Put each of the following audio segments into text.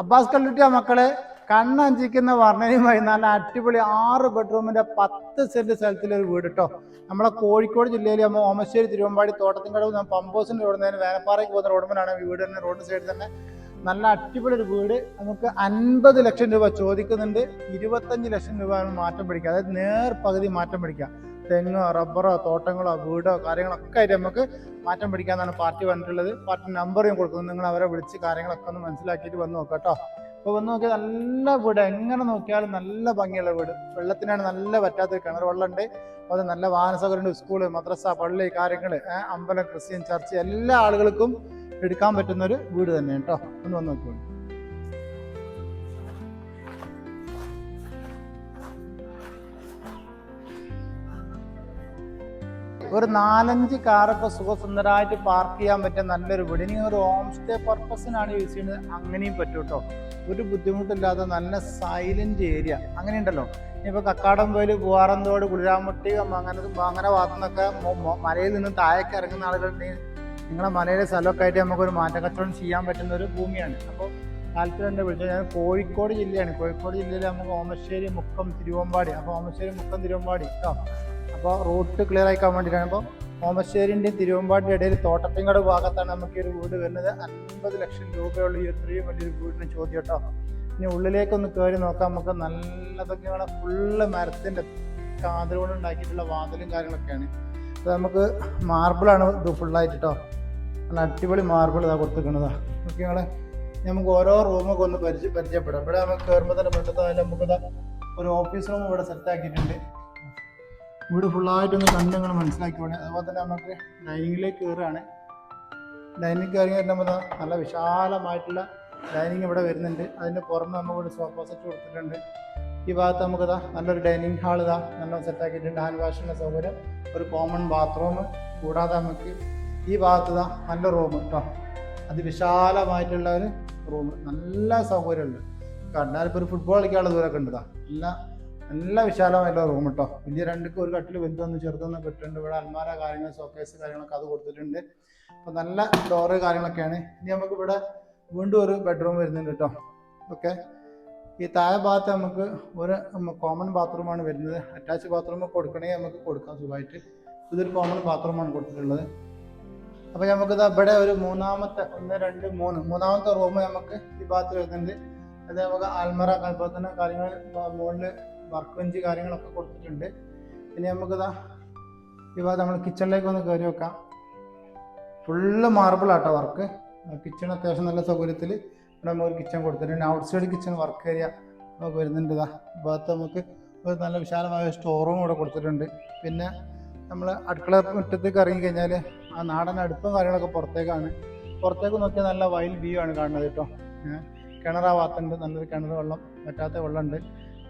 Abbas കല്ലുട്ടിയ മക്കളെ? കണ്ണഞ്ചിക്കുന്ന വർണനയുമായി നല്ല അടിപൊളി ആറ് ബെഡ്റൂമിന്റെ പത്ത് സെന്റ് സ്ഥലത്തിലൊരു വീട് കേട്ടോ നമ്മളെ കോഴിക്കോട് ജില്ലയിൽ നമ്മൾ ഓമശ്ശേരി തിരുവമ്പാടി തോട്ടത്തിൻകടവ് പമ്പോസിന്റെ റോഡ് നിന്ന് വേനപ്പാറയ്ക്ക് പോകുന്ന റോഡുമ്പോഴാണ് വീട് തന്നെ റോഡ് സൈഡിൽ തന്നെ. നല്ല അടിപൊളി ഒരു വീട്. നമുക്ക് അൻപത് ലക്ഷം രൂപ ചോദിക്കുന്നുണ്ട്. ഇരുപത്തഞ്ച് ലക്ഷം രൂപ മാറ്റം പിടിക്കുക. അതായത് നേർ പകുതി മാറ്റം പിടിക്കുക. തെങ്ങോ റബ്ബറോ തോട്ടങ്ങളോ വീടോ കാര്യങ്ങളൊക്കെ ആയിട്ട് നമുക്ക് മാറ്റം പിടിക്കാന്നാണ് പാർട്ടി പറഞ്ഞിട്ടുള്ളത്. പാർട്ടി നമ്പർ ഞാൻ കൊടുക്കുന്നു. നിങ്ങൾ അവരെ വിളിച്ച് കാര്യങ്ങളൊക്കെ ഒന്ന് മനസ്സിലാക്കിയിട്ട് വന്ന് നോക്കാം കേട്ടോ. അപ്പോൾ വന്ന് നോക്കിയാൽ നല്ല വീട്. എങ്ങനെ നോക്കിയാലും നല്ല ഭംഗിയുള്ള വീട്. വെള്ളത്തിനാണ് നല്ല പറ്റാത്ത കിണർ വെള്ളമുണ്ട്. അത് നല്ല വാഹന സൗകര്യമുണ്ട് സ്കൂൾ മദ്രസ പള്ളി കാര്യങ്ങൾ അമ്പലം ക്രിസ്ത്യൻ ചർച്ച് എല്ലാ ആളുകൾക്കും എടുക്കാൻ പറ്റുന്ന ഒരു വീട് തന്നെയാണ് കേട്ടോ. ഒന്ന് വന്ന് നോക്കിയോളൂ ഒരു നാലഞ്ച് കാറൊക്കെ സുഖസുന്ദരമായിട്ട് പാർക്ക് ചെയ്യാൻ പറ്റിയ നല്ലൊരു വീട്. ഇനി ഒരു ഹോം സ്റ്റേ പർപ്പസിനാണ് യൂസ് ചെയ്യുന്നത്. അങ്ങനെയും പറ്റും കേട്ടോ ഒരു ബുദ്ധിമുട്ടില്ലാതെ നല്ല സൈലന്റ് ഏരിയ അങ്ങനെയുണ്ടല്ലോ. കക്കാടം കക്കാടംപോയിൽ പൂവാറന്തോട് കുളിരാമുട്ടി അങ്ങനെ അങ്ങനെ ഭാഗത്തുനിന്നൊക്കെ മലയിൽ നിന്ന് താഴേക്ക് ഇറങ്ങുന്ന ആളുകളുണ്ടെങ്കിൽ നിങ്ങളെ മലയിലെ സ്ഥലമൊക്കെ ആയിട്ട് നമുക്കൊരു മാറ്റക്കച്ചവടം ചെയ്യാൻ പറ്റുന്ന ഒരു ഭൂമിയാണ്. അപ്പോൾ താല്പര്യം എന്റെ വിളിച്ചത് ഞാൻ കോഴിക്കോട് ജില്ലയാണ്. കോഴിക്കോട് ജില്ലയിൽ നമുക്ക് ഓമശ്ശേരി മുക്കം തിരുവമ്പാടി. അപ്പോൾ ഓമശ്ശേരി മുക്കം തിരുവമ്പാടി കേട്ടോ അപ്പോൾ റൂട്ട് ക്ലിയർ ആയിക്കാൻ വേണ്ടിയിട്ടാണ്. അപ്പോൾ ഓമശ്ശേരിന്റെയും തിരുവമ്പാടിന്റെ ഇടയിൽ തോട്ടത്തിങ്കട് ഭാഗത്താണ് നമുക്ക് ഈ ഒരു വീട് വരുന്നത്. അൻപത് ലക്ഷം രൂപയുള്ള ഈ ഇത്രയും വലിയൊരു വീടിന് ചോദ്യം കേട്ടോ. ഇനി ഉള്ളിലേക്കൊന്ന് കയറി നോക്കാം. നമുക്ക് നല്ലതൊക്കെയാണ് ഫുള്ള് മരത്തിന്റെ കാതൽ കൊണ്ട് ഉണ്ടാക്കിയിട്ടുള്ള വാതിലും കാര്യങ്ങളൊക്കെയാണ്. അത് നമുക്ക് മാർബിളാണ് ഇത് ഫുള്ളായിട്ട് കേട്ടോ നല്ല അടിപൊളി മാർബിൾ ഇതാ കൊടുത്തിരിക്കണതാ ഓക്കെ ഞങ്ങളെ നമുക്ക് ഓരോ റൂമൊക്കെ ഒന്ന് പരിചയ പരിചയപ്പെടാം. ഇവിടെ നമുക്ക് കയറുമ്പോൾ തന്നെ പെട്ടെന്ന് നമുക്കിതാ ഒരു ഓഫീസ് റൂം ഇവിടെ സെറ്റ് ആക്കിയിട്ടുണ്ട്. വീട് ഫുള്ളായിട്ടൊന്ന് കണ്ട് നിങ്ങൾ മനസ്സിലാക്കി പോണേ അതുപോലെ തന്നെ നമുക്ക് ഡൈനിങ്ങിലേക്ക് കയറുകയാണ്. ഡൈനിങ് കയറി വരുമ്പോൾ നല്ല വിശാലമായിട്ടുള്ള ഡൈനിങ് ഇവിടെ വരുന്നുണ്ട്. അതിന്റെ പുറമെ നമുക്ക് സോഫ സെറ്റ് കൊടുത്തിട്ടുണ്ട്. ഈ ഭാഗത്ത് നമുക്ക് ഇതാ നല്ലൊരു ഡൈനിങ് ഹാൾ ഇതാ നല്ല സെറ്റാക്കിയിട്ടുണ്ട് ഹാൻഡ് വാഷിന്റെ സൗകര്യം ഒരു കോമൺ ബാത്റൂം കൂടാതെ നമുക്ക് ഈ ഭാഗത്ത് ഇതാ നല്ല റൂം കേട്ടോ അതിവിശാലമായിട്ടുള്ള ഒരു റൂം നല്ല സൗകര്യമുണ്ട്. കണ്ടാൽ ഇപ്പോൾ ഒരു ഫുട്ബോൾ കളിക്കാനുള്ള ദൂരമൊക്കെ ഉണ്ട് ഇതാ നല്ല നല്ല വിശാലമായിട്ടുള്ള റൂം കേട്ടോ വലിയ രണ്ടുക്ക് ഒരു കട്ടിൽ വലുതൊന്ന് ചെറുതൊന്ന് കിട്ടുന്നുണ്ട് ഇവിടെ അൽമാര കാര്യങ്ങൾ ഷോക്കേസ് കാര്യങ്ങളൊക്കെ അത് കൊടുത്തിട്ടുണ്ട്. അപ്പോൾ നല്ല ഡോറ് കാര്യങ്ങളൊക്കെയാണ്. ഇനി നമുക്ക് ഇവിടെ വീണ്ടും ഒരു ബെഡ്റൂം വരുന്നുണ്ട് കേട്ടോ ഓക്കെ ഈ താഴെ ഭാഗത്ത് നമുക്ക് ഒരു കോമൺ ബാത്റൂമാണ് വരുന്നത്. അറ്റാച്ച് ബാത്റൂം കൊടുക്കണമെങ്കിൽ നമുക്ക് കൊടുക്കാം സുഖമായിട്ട്. ഇതൊരു കോമൺ ബാത്റൂമാണ് കൊടുത്തിട്ടുള്ളത്. അപ്പോൾ നമുക്കിത് ഇവിടെ ഒരു മൂന്നാമത്തെ ഒന്ന് രണ്ട് മൂന്ന്. മൂന്നാമത്തെ റൂം നമുക്ക് ഈ ഭാഗത്ത് വരുന്നുണ്ട്. അത് നമുക്ക് ആൽമറ അതുപോലെ തന്നെ കാര്യങ്ങൾ മുകളിൽ വർക്ക് ബെഞ്ച് കാര്യങ്ങളൊക്കെ കൊടുത്തിട്ടുണ്ട്. ഇനി നമുക്കിതാ ഇപ്പോൾ നമ്മൾ കിച്ചണിലേക്ക് ഒന്ന് കയറി വെക്കാം full marble auto work kitchen അത്യാവശ്യം നല്ല സൗകര്യത്തിൽ ഇവിടെ നമുക്ക് ഒരു കിച്ചൺ കൊടുത്തിട്ടുണ്ട്. Outside kitchen work area നമുക്ക് വരുന്നുണ്ട് ഇതാ. ഭാഗത്ത് നമുക്ക് ഒരു നല്ല വിശാലമായ സ്റ്റോർ റൂം ഇവിടെ കൊടുത്തിട്ടുണ്ട്. പിന്നെ നമ്മൾ അടുക്കള മുറ്റത്തേക്ക് ഇറങ്ങിക്കഴിഞ്ഞാൽ ആ നാടൻ അടുപ്പും കാര്യങ്ങളൊക്കെ പുറത്തേക്കാണ്. പുറത്തേക്ക് നോക്കിയാൽ നല്ല വൈൽഡ് വ്യൂ ആണ് കാണുന്നത് കേട്ടോ. കിണറാ കിണർ ആ ഭാഗത്തുണ്ട് നല്ലൊരു കിണർ വെള്ളം പറ്റാത്ത വെള്ളമുണ്ട്.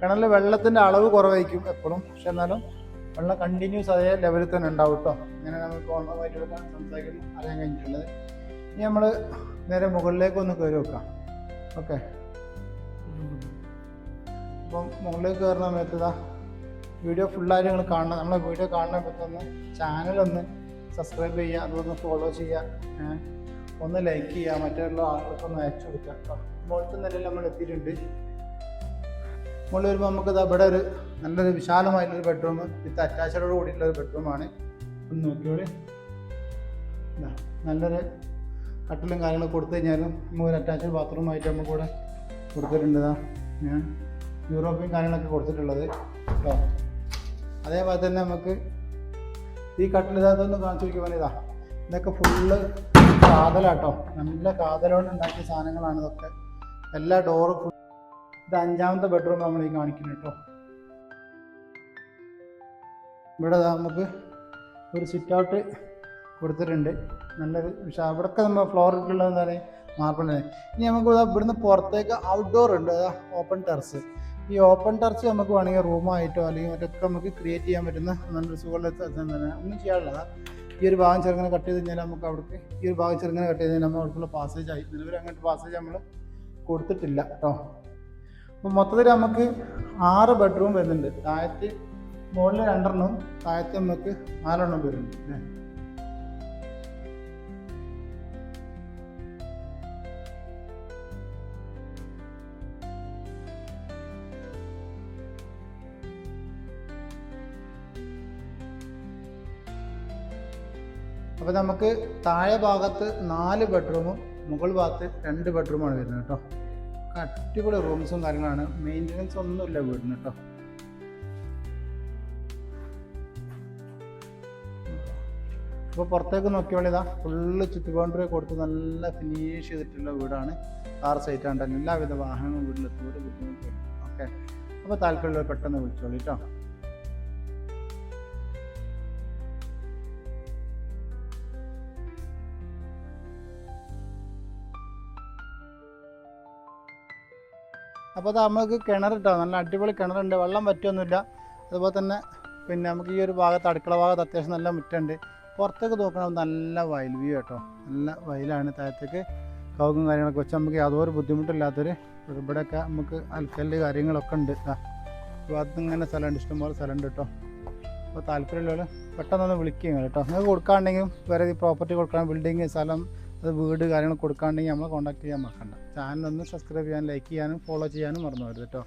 കിണറിൽ വെള്ളത്തിന്റെ അളവ് കുറവായിരിക്കും എപ്പോഴും. പക്ഷെ എന്നാലും വെള്ളം കണ്ടിന്യൂസ് അതേ ലെവലിൽ തന്നെ ഉണ്ടാവും കേട്ടോ ഇങ്ങനെ നമുക്ക് ഓണമായിട്ട് സംസാരിക്കുമ്പോൾ അറിയാൻ കഴിഞ്ഞിട്ടുള്ളത്. ഇനി നമ്മൾ നേരെ മുകളിലേക്ക് ഒന്ന് കയറി വെക്കാം ഓക്കെ. അപ്പം മുകളിലേക്ക് കയറുന്ന സമയത്ത് ഇതാ വീഡിയോ ഫുള്ളായിട്ട് നിങ്ങൾ കാണണം. നമ്മളെ വീഡിയോ കാണുന്ന സമയത്തൊന്ന് ചാനലൊന്ന് സബ്സ്ക്രൈബ് ചെയ്യുക. ഒന്ന് ഫോളോ ചെയ്യുക. ഒന്ന് ലൈക്ക് ചെയ്യുക. മറ്റുള്ള ആളുകൾക്കൊന്ന് അയച്ചു കൊടുക്കുക കേട്ടോ നിലയിൽ നമ്മൾ എത്തിയിട്ടുണ്ട്. മുകളിൽ വരുമ്പോൾ നമുക്ക് ഇവിടെ ഒരു നല്ലൊരു വിശാലമായിട്ടുള്ളൊരു ബെഡ്റൂം വിത്ത് അറ്റാച്ചഡോട് കൂടിയിട്ടുള്ള ഒരു ബെഡ്റൂമാണ് ഒന്ന് നോക്കിയോളി നല്ലൊരു കട്ടിലും കാര്യങ്ങളൊക്കെ കൊടുത്തു കഴിഞ്ഞാലും നമുക്ക് ഒരു അറ്റാച്ച്ഡ് ബാത്റൂമായിട്ട് നമുക്ക് ഇവിടെ കൊടുത്തിട്ടുണ്ട്. ഞാൻ യൂറോപ്യൻ കാര്യങ്ങളൊക്കെ കൊടുത്തിട്ടുള്ളത്. കേട്ടോ. അതേപോലെ തന്നെ നമുക്ക് ഈ കട്ടിൽ കാണിച്ചു നോക്കിയാൽ ഇതാ. ഇതൊക്കെ ഫുള്ള് കാതലാട്ടോ. നല്ല കാതലോണ്ട് ഉണ്ടാക്കിയ സാധനങ്ങളാണ് ഇതൊക്കെ. എല്ലാ ഡോറും ഇത് അഞ്ചാമത്തെ ബെഡ്റൂം നമ്മൾ ഈ കാണിക്കുന്നത് കേട്ടോ ഇവിടെ നമുക്ക് ഒരു സിറ്റ് ഔട്ട് കൊടുത്തിട്ടുണ്ട്. നല്ലൊരു പക്ഷേ അവിടെയൊക്കെ നമ്മൾ ഫ്ലോർ ഇട്ടുള്ളത് എന്താ പറയുക മാർബിളിന് ഇനി നമുക്ക് ഇവിടുന്ന് പുറത്തേക്ക് ഔട്ട്ഡോർ ഉണ്ട്. ഓപ്പൺ ടെറസ് ഈ ഓപ്പൺ ടെറസ് നമുക്ക് വേണമെങ്കിൽ റൂമായിട്ടോ അല്ലെങ്കിൽ മറ്റൊക്കെ നമുക്ക് ക്രിയേറ്റ് ചെയ്യാൻ പറ്റുന്ന നല്ലൊരു സുഖമുള്ള തന്നെ ഒന്നും ചെയ്യാനുള്ളതാ ഈ ഒരു ഭാഗം ചെറുങ്ങനെ കട്ട് ചെയ്ത് കഴിഞ്ഞാൽ നമുക്ക് അവിടേക്ക് ഈ ഒരു ഭാഗം ചെറുങ്ങനെ കട്ട് ചെയ്ത് കഴിഞ്ഞാൽ നമ്മൾ അവിടേക്കുള്ള പാസേജ് ആയി. നിലവിൽ അങ്ങോട്ട് പാസേജ് നമ്മൾ കൊടുത്തിട്ടില്ല കേട്ടോ അപ്പോൾ മൊത്തത്തിൽ നമുക്ക് ആറ് ബെഡ്റൂം വരുന്നുണ്ട്. താഴത്ത് മുകളിൽ രണ്ടെണ്ണവും താഴത്ത് നമുക്ക് നാലെണ്ണം വരുന്നുണ്ട് അല്ലേ? അപ്പോൾ നമുക്ക് താഴെ ഭാഗത്ത് നാല് ബെഡ്റൂമും മുകൾ ഭാഗത്ത് രണ്ട് ബെഡ്റൂമാണ് വരുന്നത് കേട്ടോ. അടിപൊളി റൂംസും കാര്യങ്ങളാണ്. മെയിന്റനൻസ് ഒന്നുമില്ല വീടിന് കേട്ടോ ഇപ്പോൾ പുറത്തേക്ക് നോക്കിയോളിതാ ഫുള്ള് ചുറ്റുബൗണ്ടറി കൊടുത്ത് നല്ല ഫിനിഷ് ചെയ്തിട്ടുള്ള വീടാണ്. കാർ സൈറ്റ് ആണ് എല്ലാവിധ വാഹനങ്ങളും വീട്ടിലെത്തും ബുദ്ധിമുട്ടില്ല. ഓക്കെ അപ്പോൾ താല്പര്യമുള്ളവർ പെട്ടെന്ന് വിളിച്ചോളി കേട്ടോ അപ്പോൾ അത് നമുക്ക് കിണർ ഇട്ടോ നല്ല അടിപൊളി കിണറുണ്ട് വെള്ളം പറ്റുമൊന്നുമില്ല അതുപോലെ തന്നെ പിന്നെ നമുക്ക് ഈ ഒരു ഭാഗത്ത് അടുക്കള ഭാഗത്ത് അത്യാവശ്യം നല്ല മുറ്റുണ്ട് പുറത്തേക്ക് നോക്കണം നല്ല വയൽ വ്യൂ കേട്ടോ നല്ല വയലാണ് താഴത്തേക്ക് കൗകും കാര്യങ്ങളൊക്കെ വെച്ച് നമുക്ക് യാതൊരു ബുദ്ധിമുട്ടില്ലാത്തൊരു ഇവിടെയൊക്കെ നമുക്ക് അൽക്കല്ല് കാര്യങ്ങളൊക്കെ ഉണ്ട്. അപ്പോൾ അതിങ്ങനെ സ്ഥലമുണ്ട് ഇഷ്ടംപോലെ സ്ഥലമുണ്ട് കേട്ടോ. അപ്പോൾ താല്പര്യമുള്ളവർ പെട്ടെന്നൊന്ന് വിളിക്കുക കേട്ടോ. നിങ്ങൾക്ക് കൊടുക്കാണ്ടെങ്കിലും വേറെ പ്രോപ്പർട്ടി കൊടുക്കാൻ ബിൽഡിങ് സ്ഥലം അത് വീട് കാര്യങ്ങൾ കൊടുക്കാണ്ടെങ്കിൽ നമ്മൾ കോൺടാക്ട് ചെയ്യാൻ മറക്കണ്ട. ചാനൽ ഒന്ന് സബ്സ്ക്രൈബ് ചെയ്യാനും ലൈക്ക് ചെയ്യാനും ഫോളോ ചെയ്യാനും മറന്നു വരുത് കേട്ടോ